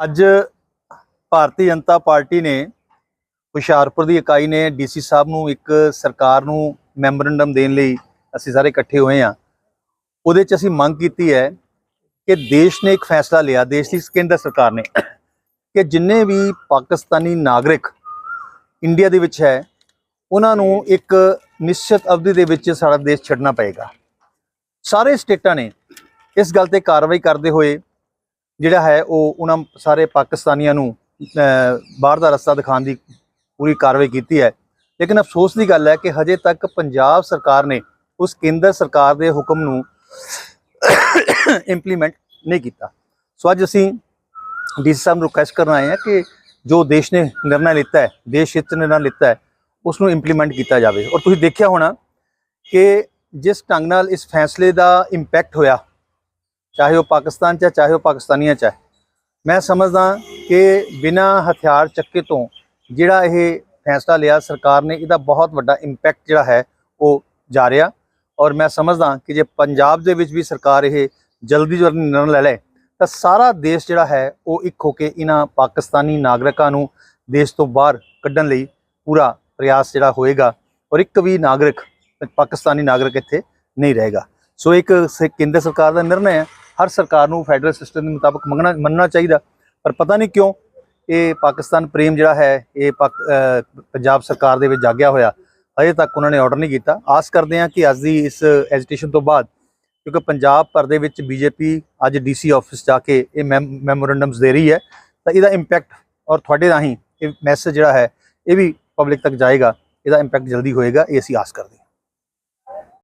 ਅੱਜ ਭਾਰਤੀ ਜਨਤਾ ਪਾਰਟੀ ਨੇ ਹੁਸ਼ਿਆਰਪੁਰ ਦੀ ਇਕਾਈ ਨੇ ਡੀਸੀ ਸਾਹਿਬ ਨੂੰ ਇੱਕ ਸਰਕਾਰ ਨੂੰ ਮੈਮੋਰੰਡਮ ਦੇਣ ਲਈ ਅਸੀਂ ਸਾਰੇ ਇਕੱਠੇ ਹੋਏ ਹਾਂ। ਉਹਦੇ 'ਚ ਅਸੀਂ ਮੰਗ ਕੀਤੀ ਹੈ ਕਿ ਦੇਸ਼ ਨੇ ਇੱਕ ਫੈਸਲਾ ਲਿਆ, ਦੇਸ਼ ਦੀ ਕੇਂਦਰ ਸਰਕਾਰ ਨੇ, ਕਿ ਜਿੰਨੇ ਵੀ ਪਾਕਿਸਤਾਨੀ ਨਾਗਰਿਕ ਇੰਡੀਆ ਦੇ ਵਿੱਚ ਹੈ, ਉਹਨਾਂ ਨੂੰ ਇੱਕ ਨਿਸ਼ਚਿਤ ਅਵਧੀ ਦੇ ਵਿੱਚ ਸਾਡਾ ਦੇਸ਼ ਛੱਡਣਾ ਪਏਗਾ। ਸਾਰੇ ਸਟੇਟਾਂ ਨੇ ਇਸ ਗੱਲ ਤੇ ਕਾਰਵਾਈ ਕਰਦੇ ਹੋਏ ਜਿਹੜਾ ਹੈ ਉਹ ਉਹਨਾਂ ਸਾਰੇ ਪਾਕਿਸਤਾਨੀਆਂ ਨੂੰ ਬਾਹਰ ਦਾ ਰਸਤਾ ਦਿਖਾਉਣ ਦੀ ਪੂਰੀ ਕਾਰਵਾਈ ਕੀਤੀ ਹੈ। ਲੇਕਿਨ ਅਫਸੋਸ ਦੀ ਗੱਲ ਹੈ ਕਿ ਹਜੇ ਤੱਕ ਪੰਜਾਬ ਸਰਕਾਰ ਨੇ ਉਸ ਕੇਂਦਰ ਸਰਕਾਰ ਦੇ ਹੁਕਮ ਨੂੰ ਇੰਪਲੀਮੈਂਟ ਨਹੀਂ ਕੀਤਾ। ਸੋ ਅੱਜ ਅਸੀਂ ਡੀਸੀ ਸਾਹਿਬ ਨੂੰ ਰਿਕੁਐਸਟ ਕਰਨ ਆਏ ਹਾਂ ਕਿ ਜੋ ਦੇਸ਼ ਨੇ ਨਿਰਣਾ ਲਿੱਤਾ ਹੈ, ਦੇਸ਼ ਹਿੱਤ ਨਿਰਣਾ ਲਿੱਤਾ ਹੈ, ਉਸ ਨੂੰ ਇੰਪਲੀਮੈਂਟ ਕੀਤਾ ਜਾਵੇ। ਔਰ ਤੁਸੀਂ ਦੇਖਿਆ ਹੋਣਾ ਕਿ ਜਿਸ ਢੰਗ ਨਾਲ ਇਸ ਫੈਸਲੇ ਦਾ ਇੰਪੈਕਟ ਹੋਇਆ ਚਾਹੇ ਉਹ ਪਾਕਿਸਤਾਨ 'ਚ ਹੈ, ਚਾਹੇ ਉਹ ਪਾਕਿਸਤਾਨੀਆਂ 'ਚ ਹੈ। ਮੈਂ ਸਮਝਦਾ ਕਿ ਬਿਨਾ ਹਥਿਆਰ ਚੱਕੇ ਤੋਂ ਜਿਹੜਾ ਇਹ ਫੈਸਲਾ ਲਿਆ ਸਰਕਾਰ ਨੇ, ਇਹਦਾ ਬਹੁਤ ਵੱਡਾ ਇੰਪੈਕਟ ਜਿਹੜਾ ਹੈ ਉਹ ਜਾ ਰਿਹਾ। ਔਰ ਮੈਂ ਸਮਝਦਾ ਕਿ ਜੇ ਪੰਜਾਬ ਦੇ ਵਿੱਚ ਵੀ ਸਰਕਾਰ ਇਹ ਜਲਦੀ ਜਲਦੀ ਨਿਰਣ ਲੈ ਲੈ, ਤਾਂ ਸਾਰਾ ਦੇਸ਼ ਜਿਹੜਾ ਹੈ ਉਹ ਇੱਕ ਹੋ ਕੇ ਇਹਨਾਂ ਪਾਕਿਸਤਾਨੀ ਨਾਗਰਿਕਾਂ ਨੂੰ ਦੇਸ਼ ਤੋਂ ਬਾਹਰ ਕੱਢਣ ਲਈ ਪੂਰਾ ਪ੍ਰਯਾਸ ਜਿਹੜਾ ਹੋਏਗਾ। ਔਰ ਇੱਕ ਵੀ ਨਾਗਰਿਕ, ਪਾਕਿਸਤਾਨੀ ਨਾਗਰਿਕ ਇੱਥੇ ਨਹੀਂ ਰਹੇਗਾ। ਸੋ ਇੱਕ ਕੇਂਦਰ ਸਰਕਾਰ ਦਾ ਨਿਰਣਾ ਹੈ ਹਰ ਸਰਕਾਰ ਨੂੰ ਫੈਡਰਲ ਸਿਸਟਮ ਦੇ ਮੁਤਾਬਕ ਮੰਗਣਾ ਮੰਨਣਾ ਚਾਹੀਦਾ। ਪਰ ਪਤਾ ਨਹੀਂ ਕਿਉਂ ਇਹ ਪਾਕਿਸਤਾਨ ਪ੍ਰੇਮ ਜਿਹੜਾ ਹੈ, ਇਹ ਪਾਕ- ਪੰਜਾਬ ਸਰਕਾਰ ਦੇ ਵਿੱਚ ਜਾਗਿਆ ਹੋਇਆ। ਅਜੇ ਤੱਕ ਉਹਨਾਂ ਨੇ ਆਰਡਰ ਨਹੀਂ ਕੀਤਾ। ਆਸ ਕਰਦੇ ਹਾਂ ਕਿ ਅੱਜ ਦੀ ਇਸ ਐਜੀਟੇਸ਼ਨ ਤੋਂ ਬਾਅਦ, ਕਿਉਂਕਿ ਪੰਜਾਬ ਭਰ ਦੇ ਵਿੱਚ ਬੀਜੇਪੀ ਅੱਜ ਡੀਸੀ ਆਫਿਸ ਜਾ ਕੇ ਇਹ ਮੈਮੋਰੈਂਡਮਸ ਦੇ ਰਹੀ ਹੈ, ਤਾਂ ਇਹਦਾ ਇੰਪੈਕਟ ਔਰ ਤੁਹਾਡੇ ਰਾਹੀਂ ਇਹ ਮੈਸੇਜ ਜਿਹੜਾ ਹੈ, ਇਹ ਵੀ ਪਬਲਿਕ ਤੱਕ ਜਾਏਗਾ। ਇਹਦਾ ਇੰਪੈਕਟ ਜਲਦੀ ਹੋਏਗਾ, ਇਹ ਅਸੀਂ ਆਸ ਕਰਦੇ ਹਾਂ।